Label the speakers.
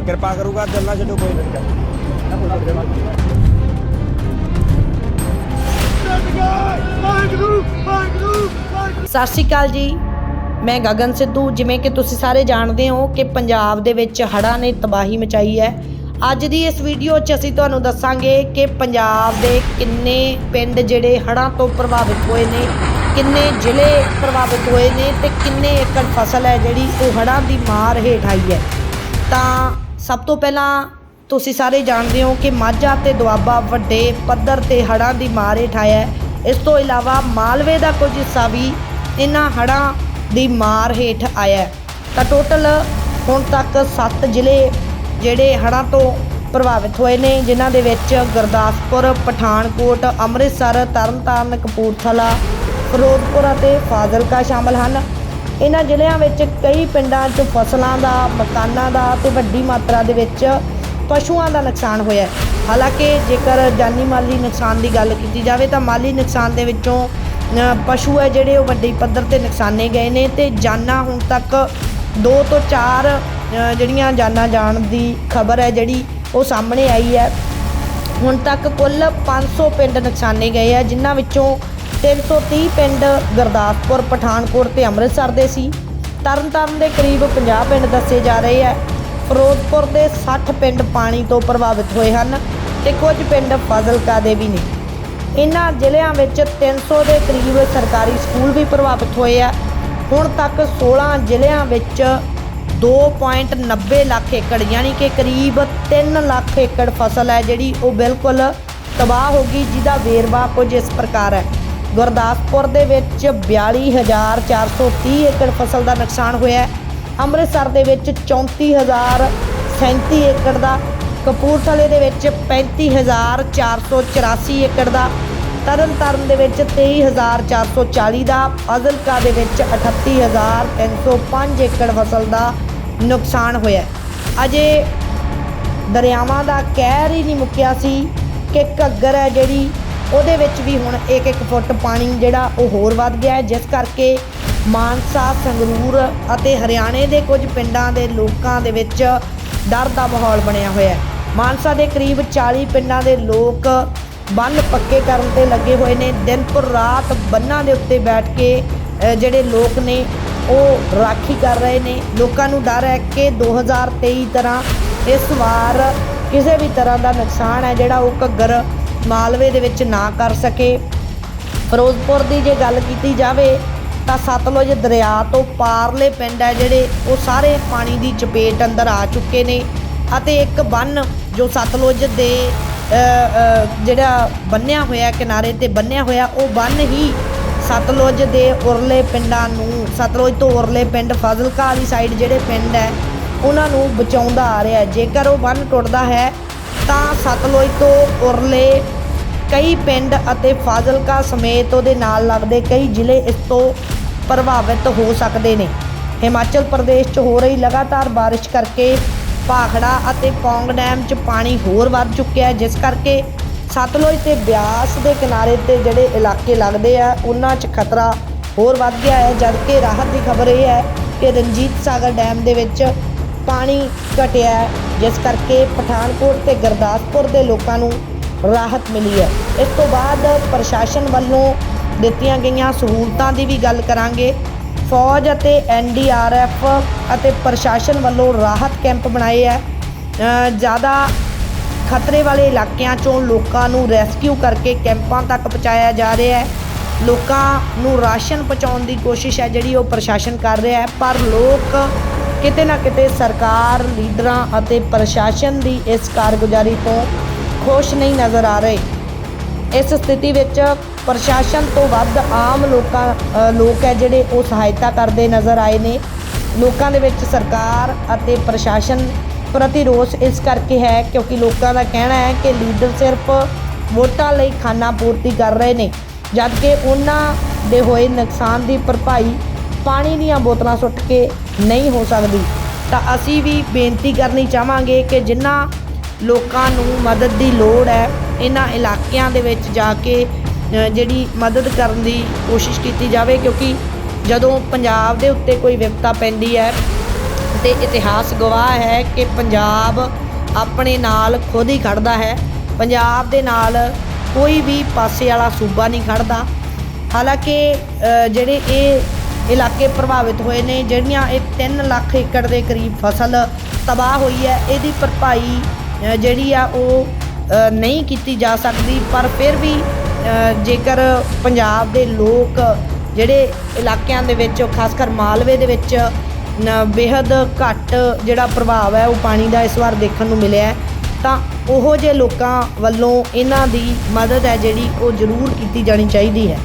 Speaker 1: ਕਿਰਪਾ ਕਰੂਗਾ ਚੱਲਣਾ ਛੱਡੋ, ਕੋਈ ਨਹੀਂ
Speaker 2: ਸਤਿ ਸ਼੍ਰੀ ਅਕਾਲ ਜੀ। ਮੈਂ ਗਗਨ ਸਿੱਧੂ। ਜਿਵੇਂ ਕਿ ਤੁਸੀਂ ਸਾਰੇ ਜਾਣਦੇ ਹੋ ਕਿ ਪੰਜਾਬ ਦੇ ਵਿੱਚ ਹੜ੍ਹਾਂ ਨੇ ਤਬਾਹੀ ਮਚਾਈ ਹੈ। ਅੱਜ ਦੀ ਇਸ ਵੀਡੀਓ 'ਚ ਅਸੀਂ ਤੁਹਾਨੂੰ ਦੱਸਾਂਗੇ ਕਿ ਪੰਜਾਬ ਦੇ ਕਿੰਨੇ ਪਿੰਡ ਜਿਹੜੇ ਹੜ੍ਹਾਂ ਤੋਂ ਪ੍ਰਭਾਵਿਤ ਹੋਏ ਨੇ, ਕਿੰਨੇ ਜ਼ਿਲ੍ਹੇ ਪ੍ਰਭਾਵਿਤ ਹੋਏ ਨੇ ਤੇ ਕਿੰਨੇ ਏਕੜ ਫਸਲ ਹੈ ਜਿਹੜੀ ਉਹ ਹੜ੍ਹਾਂ ਦੀ ਮਾਰ ਹੇਠ ਆਈ ਹੈ। ਤਾਂ ਸਭ ਤੋਂ ਪਹਿਲਾਂ ਤੁਸੀਂ ਸਾਰੇ ਜਾਣਦੇ ਹੋ ਕਿ ਮਾਝਾ ਤੇ ਦੁਆਬਾ ਵੱਡੇ ਪੱਧਰ ਤੇ ਹੜ੍ਹਾਂ ਦੀ ਮਾਰ ਹੇਠ ਆਇਆ ਇਸ ਤੋਂ ਇਲਾਵਾ ਮਾਲਵੇ ਦਾ ਕੁਝ ਹਿੱਸਾ ਵੀ ਇਹਨਾਂ ਹੜ੍ਹਾਂ ਦੀ ਮਾਰ ਹੇਠ ਆਇਆ ਤਾਂ ਟੋਟਲ ਹੁਣ ਤੱਕ 7 ਜ਼ਿਲ੍ਹੇ ਜਿਹੜੇ ਹੜ੍ਹਾਂ ਤੋਂ ਪ੍ਰਭਾਵਿਤ ਹੋਏ ਨੇ, ਜਿਨ੍ਹਾਂ ਦੇ ਵਿੱਚ ਗੁਰਦਾਸਪੁਰ, ਪਠਾਨਕੋਟ, ਅੰਮ੍ਰਿਤਸਰ, ਤਰਨਤਾਰਨ, ਕਪੂਰਥਲਾ, ਫਿਰੋਜ਼ਪੁਰ ਅਤੇ ਫਾਜ਼ਿਲਕਾ ਸ਼ਾਮਲ ਹਨ। ਇਹਨਾਂ ਜ਼ਿਲ੍ਹਿਆਂ ਵਿੱਚ ਕਈ ਪਿੰਡਾਂ 'ਚ ਫਸਲਾਂ ਦਾ, ਮਕਾਨਾਂ ਦਾ ਤੇ ਵੱਡੀ ਮਾਤਰਾ ਦੇ ਵਿੱਚ ਪਸ਼ੂਆਂ ਦਾ ਨੁਕਸਾਨ ਹੋਇਆ ਹਾਲਾਂਕਿ ਜੇਕਰ ਜਾਨੀ ਮਾਲੀ ਨੁਕਸਾਨ ਦੀ ਗੱਲ ਕੀਤੀ ਜਾਵੇ ਤਾਂ ਮਾਲੀ ਨੁਕਸਾਨ ਦੇ ਵਿੱਚੋਂ ਪਸ਼ੂ ਹੈ ਜਿਹੜੇ ਉਹ ਵੱਡੀ ਪੱਧਰ ਤੇ ਨੁਕਸਾਨੇ ਗਏ ਨੇ ਤੇ ਜਾਨਾਂ ਹੁਣ ਤੱਕ 2 ਤੋਂ 4 ਜਿਹੜੀਆਂ ਜਾਨਾਂ ਜਾਣ ਦੀ ਖਬਰ ਹੈ ਜਿਹੜੀ ਉਹ ਸਾਹਮਣੇ ਆਈ ਹੈ। ਹੁਣ ਤੱਕ ਕੁੱਲ 500 ਪਿੰਡ ਨੁਕਸਾਨੇ ਗਏ ਆ ਜਿਨ੍ਹਾਂ ਵਿੱਚੋਂ 330 ਪਿੰਡ ਗੁਰਦਾਸਪੁਰ, ਪਠਾਨਕੋਟ ਤੇ ਅੰਮ੍ਰਿਤਸਰ ਦੇ ਸੀ। ਤਰਨਤਾਰਨ ਦੇ ਕਰੀਬ 50 ਪਿੰਡ ਦੱਸੇ ਜਾ ਰਹੇ ਹੈ। ਫਿਰੋਜ਼ਪੁਰ ਦੇ 60 ਪਿੰਡ ਪਾਣੀ ਤੋਂ ਪ੍ਰਭਾਵਿਤ ਹੋਏ ਹਨ ਤੇ ਕੁਝ ਪਿੰਡ ਫਾਜ਼ਿਲਕਾ ਦੇ ਵੀ ਨੇ। ਇਹਨਾਂ ਜ਼ਿਲ੍ਹਿਆਂ ਵਿੱਚ 300 ਦੇ ਕਰੀਬ ਸਰਕਾਰੀ ਸਕੂਲ ਵੀ ਪ੍ਰਭਾਵਿਤ ਹੋਏ ਆ ਹੁਣ ਤੱਕ 16 ਜ਼ਿਲ੍ਹਿਆਂ ਵਿੱਚ 2.90 ਲੱਖ ਏਕੜ, ਯਾਨੀ ਕਿ ਕਰੀਬ 3 ਲੱਖ ਏਕੜ ਫਸਲ ਹੈ ਜਿਹੜੀ ਉਹ ਬਿਲਕੁਲ ਤਬਾਹ ਹੋ ਗਈ, ਜਿਹਦਾ ਵੇਰਵਾ ਕੁਝ ਇਸ ਪ੍ਰਕਾਰ ਹੈ। ਗੁਰਦਾਸਪੁਰ ਦੇ ਵਿੱਚ 42430 ਏਕੜ ਫਸਲ ਦਾ ਨੁਕਸਾਨ ਹੋਇਆ ਅੰਮ੍ਰਿਤਸਰ ਦੇ ਵਿੱਚ 34037 ਏਕੜ ਦਾ, ਕਪੂਰਥਲੇ ਦੇ ਵਿੱਚ 35484 ਏਕੜ ਦਾ, ਤਰਨਤਾਰਨ ਦੇ ਵਿੱਚ 23440 ਦਾ, ਫਾਜ਼ਿਲਕਾ ਦੇ ਵਿੱਚ 38305 ਏਕੜ ਫਸਲ ਦਾ ਨੁਕਸਾਨ ਹੋਇਆ ਅਜੇ ਦਰਿਆਵਾਂ ਦਾ ਕਹਿਰ ਹੀ ਨਹੀਂ ਮੁੱਕਿਆ ਸੀ ਕਿ ਘੱਗਰ ਹੈ ਜਿਹੜੀ ਉਹਦੇ ਵਿੱਚ ਵੀ ਹੁਣ 1-1 ਫੁੱਟ ਪਾਣੀ ਜਿਹੜਾ ਉਹ ਹੋਰ ਵੱਧ ਗਿਆ ਹੈ, ਜਿਸ ਕਰਕੇ ਮਾਨਸਾ, ਸੰਗਰੂਰ ਅਤੇ ਹਰਿਆਣੇ ਦੇ ਕੁਝ ਪਿੰਡਾਂ ਦੇ ਲੋਕਾਂ ਦੇ ਵਿੱਚ ਡਰ ਦਾ ਮਾਹੌਲ ਬਣਿਆ ਹੋਇਆ ਹੈ। ਮਾਨਸਾ ਦੇ ਕਰੀਬ 40 ਪਿੰਡਾਂ ਦੇ ਲੋਕ ਬੰਨ ਪੱਕੇ ਕਰਨ ਤੇ ਲੱਗੇ ਹੋਏ ਨੇ। ਦਿਨ ਪਰ ਰਾਤ ਬੰਨਾਂ ਦੇ ਉੱਤੇ ਬੈਠ ਕੇ ਜਿਹੜੇ ਲੋਕ ਨੇ, ਉਹ ਰਾਖੀ ਕਰ ਰਹੇ ਨੇ। ਲੋਕਾਂ ਨੂੰ ਡਰ ਹੈ ਕਿ 2023 ਤਰ੍ਹਾਂ ਇਸ ਵਾਰ ਕਿਸੇ ਵੀ ਤਰ੍ਹਾਂ ਦਾ ਨੁਕਸਾਨ ਹੈ ਜਿਹੜਾ ਉਹ ਘੱਗਰ ਮਾਲਵੇ ਦੇ ਵਿੱਚ ਨਾ ਕਰ ਸਕੇ। ਫਿਰੋਜ਼ਪੁਰ ਦੀ ਜੇ ਗੱਲ ਕੀਤੀ ਜਾਵੇ, ਤਾਂ ਸਤਲੁਜ ਦਰਿਆ ਤੋਂ ਪਾਰਲੇ ਪਿੰਡ ਹੈ ਜਿਹੜੇ, ਉਹ ਸਾਰੇ ਪਾਣੀ ਦੀ ਚਪੇਟ ਅੰਦਰ ਆ ਚੁੱਕੇ ਨੇ ਅਤੇ ਇੱਕ ਬੰਨ ਜੋ ਸਤਲੁਜ ਦੇ ਜਿਹੜਾ ਬੰਨਿਆ ਹੋਇਆ ਕਿਨਾਰੇ ਤੇ ਬੰਨਿਆ ਹੋਇਆ, ਉਹ ਬੰਨ ਹੀ ਸਤਲੁਜ ਦੇ ਉਰਲੇ ਪਿੰਡਾਂ ਨੂੰ, ਸਤਲੁਜ ਤੋਂ ਉਰਲੇ ਪਿੰਡ ਫਾਜ਼ਿਲਕਾ ਵਾਲੀ ਸਾਈਡ ਜਿਹੜੇ ਪਿੰਡ ਹੈ, ਉਹਨਾਂ ਨੂੰ ਬਚਾਉਂਦਾ ਆ ਰਿਹਾ ਜੇਕਰ ਉਹ ਬੰਨ ਟੁੱਟਦਾ ਹੈ ਤਾਂ ਸਤਲੁਜ ਤੋਂ ਉਰਲੇ ਕਈ ਪਿੰਡ ਅਤੇ ਫਾਜ਼ਿਲਕਾ ਸਮੇਤ ਉਹਦੇ ਨਾਲ ਲੱਗਦੇ ਕਈ ਜ਼ਿਲ੍ਹੇ ਇਸ ਤੋਂ ਪ੍ਰਭਾਵਿਤ ਹੋ ਸਕਦੇ ਨੇ। ਹਿਮਾਚਲ ਪ੍ਰਦੇਸ਼ 'ਚ ਹੋ ਰਹੀ ਲਗਾਤਾਰ ਬਾਰਿਸ਼ ਕਰਕੇ ਭਾਖੜਾ ਅਤੇ ਪੌਂਗ ਡੈਮ 'ਚ ਪਾਣੀ ਹੋਰ ਵੱਧ ਚੁੱਕਿਆ ਹੈ, ਜਿਸ ਕਰਕੇ ਸਤਲੁਜ ਤੇ ਬਿਆਸ ਦੇ ਕਿਨਾਰੇ ਤੇ ਜਿਹੜੇ ਇਲਾਕੇ ਲੱਗਦੇ ਆ, ਉਹਨਾਂ 'ਚ ਖਤਰਾ ਹੋਰ ਵੱਧ ਗਿਆ ਹੈ। ਜਦਕਿ ਰਾਹਤ ਦੀ ਖਬਰ ਇਹ ਹੈ ਕਿ ਰਣਜੀਤ ਸਾਗਰ ਡੈਮ ਦੇ ਵਿੱਚ ਪਾਣੀ ਘਟਿਆ ਜਿਸ ਕਰਕੇ ਪਠਾਨਕੋਟ ਤੇ ਗੁਰਦਾਸਪੁਰ ਦੇ ਲੋਕਾਂ ਨੂੰ ਰਾਹਤ ਮਿਲੀ ਹੈ। ਇਸ ਤੋਂ ਬਾਅਦ ਪ੍ਰਸ਼ਾਸਨ ਵੱਲੋਂ ਦਿੱਤੀਆਂ ਗਈਆਂ ਸਹੂਲਤਾਂ ਦੀ ਵੀ ਗੱਲ ਕਰਾਂਗੇ। ਫੌਜ ਅਤੇ ਐਨਡੀਆਰਐਫ ਅਤੇ ਪ੍ਰਸ਼ਾਸਨ ਵੱਲੋਂ ਰਾਹਤ ਕੈਂਪ ਬਣਾਏ ਹੈ। ਜ਼ਿਆਦਾ ਖਤਰੇ ਵਾਲੇ ਇਲਾਕਿਆਂ ਚੋਂ ਲੋਕਾਂ ਨੂੰ ਰੈਸਕਿਊ ਕਰਕੇ ਕੈਂਪਾਂ ਤੱਕ ਪਹੁੰਚਾਇਆ ਜਾ ਰਿਹਾ ਹੈ। ਲੋਕਾਂ ਨੂੰ ਰਾਸ਼ਨ ਪਹੁੰਚਾਉਣ ਦੀ ਕੋਸ਼ਿਸ਼ ਹੈ ਜਿਹੜੀ ਉਹ ਪ੍ਰਸ਼ਾਸਨ ਕਰ ਰਿਹਾ ਹੈ, ਪਰ ਲੋਕ ਕਿਤੇ ਨਾ ਕਿਤੇ ਸਰਕਾਰ ਲੀਡਰਾਂ ਅਤੇ ਪ੍ਰਸ਼ਾਸਨ ਦੀ ਇਸ ਕਾਰਗੁਜ਼ਾਰੀ ਤੋਂ ਖੁਸ਼ ਨਹੀਂ ਨਜ਼ਰ ਆ ਰਹੇ। ਇਸ ਸਥਿਤੀ ਵਿੱਚ ਪ੍ਰਸ਼ਾਸਨ ਤੋਂ ਵੱਧ ਆਮ ਲੋਕਾਂ ਅ, ਲੋਕ ਹੈ ਜਿਹੜੇ ਉਹ ਸਹਾਇਤਾ ਕਰਦੇ ਨਜ਼ਰ ਆਏ ਨੇ। ਲੋਕਾਂ ਦੇ ਵਿੱਚ ਸਰਕਾਰ ਅਤੇ ਪ੍ਰਸ਼ਾਸਨ ਪ੍ਰਤੀ ਰੋਸ ਇਸ ਕਰਕੇ ਹੈ ਕਿਉਂਕਿ ਲੋਕਾਂ ਦਾ ਕਹਿਣਾ ਹੈ ਕਿ ਲੀਡਰ ਸਿਰਫ ਵੋਟਾਂ ਲਈ ਖਾਨਾ ਪੂਰਤੀ ਕਰ ਰਹੇ ਨੇ ਜਦਕਿ ਉਹਨਾਂ ਦੇ ਹੋਏ ਨੁਕਸਾਨ ਦੀ ਭਰਪਾਈ ਪਾਣੀ ਦੀਆਂ ਬੋਤਲਾਂ ਸੁੱਟ ਕੇ ਨਹੀਂ ਹੋ ਸਕਦੀ। ਤਾਂ ਅਸੀਂ ਵੀ ਬੇਨਤੀ ਕਰਨੀ ਚਾਹਾਂਗੇ ਕਿ ਜਿਨ੍ਹਾਂ ਲੋਕਾਂ ਨੂੰ ਮਦਦ ਦੀ ਲੋੜ ਹੈ, ਇਹਨਾਂ ਇਲਾਕਿਆਂ ਦੇ ਵਿੱਚ ਜਾ ਕੇ ਜਿਹੜੀ ਮਦਦ ਕਰਨ ਦੀ ਕੋਸ਼ਿਸ਼ ਕੀਤੀ ਜਾਵੇ, ਕਿਉਂਕਿ ਜਦੋਂ ਪੰਜਾਬ ਦੇ ਉੱਤੇ ਕੋਈ ਵਿਪਤਾ ਪੈਂਦੀ ਹੈ, ਤੇ ਇਤਿਹਾਸ ਗਵਾਹ ਹੈ ਕਿ ਪੰਜਾਬ ਆਪਣੇ ਨਾਲ ਖੁਦ ਹੀ ਖੜਦਾ ਹੈ। ਪੰਜਾਬ ਦੇ ਨਾਲ ਕੋਈ ਵੀ ਪਾਸੇ ਵਾਲਾ ਸੂਬਾ ਨਹੀਂ ਖੜਦਾ ਹਾਲਾਂਕਿ ਜਿਹੜੇ ਇਹ ਇਲਾਕੇ ਪ੍ਰਭਾਵਿਤ ਹੋਏ ਨੇ ਜਿਹੜੀਆਂ ਇਹ 3 ਲੱਖ ਏਕੜ ਦੇ ਕਰੀਬ ਫਸਲ ਤਬਾਹ ਹੋਈ ਹੈ ਇਹਦੀ ਭਰਪਾਈ ਜਿਹੜੀ ਆ ਉਹ ਨਹੀਂ ਕੀਤੀ ਜਾ ਸਕਦੀ ਪਰ ਫਿਰ ਵੀ ਜੇਕਰ ਪੰਜਾਬ ਦੇ ਲੋਕ ਜਿਹੜੇ ਇਲਾਕਿਆਂ ਦੇ ਵਿੱਚ ਖਾਸ ਕਰ ਮਾਲਵੇ ਦੇ ਵਿੱਚ ਨ ਬੇਹੱਦ ਘੱਟ ਜਿਹੜਾ ਪ੍ਰਭਾਵ ਹੈ ਉਹ ਪਾਣੀ ਦਾ ਇਸ ਵਾਰ ਦੇਖਣ ਨੂੰ ਮਿਲਿਆ ਹੈ, ਤਾਂ ਉਹੋ ਜਿਹੇ ਲੋਕਾਂ ਵੱਲੋਂ ਇਹਨਾਂ ਦੀ ਮਦਦ ਹੈ ਜਿਹੜੀ ਉਹ ਜ਼ਰੂਰ ਕੀਤੀ ਜਾਣੀ ਚਾਹੀਦੀ ਹੈ।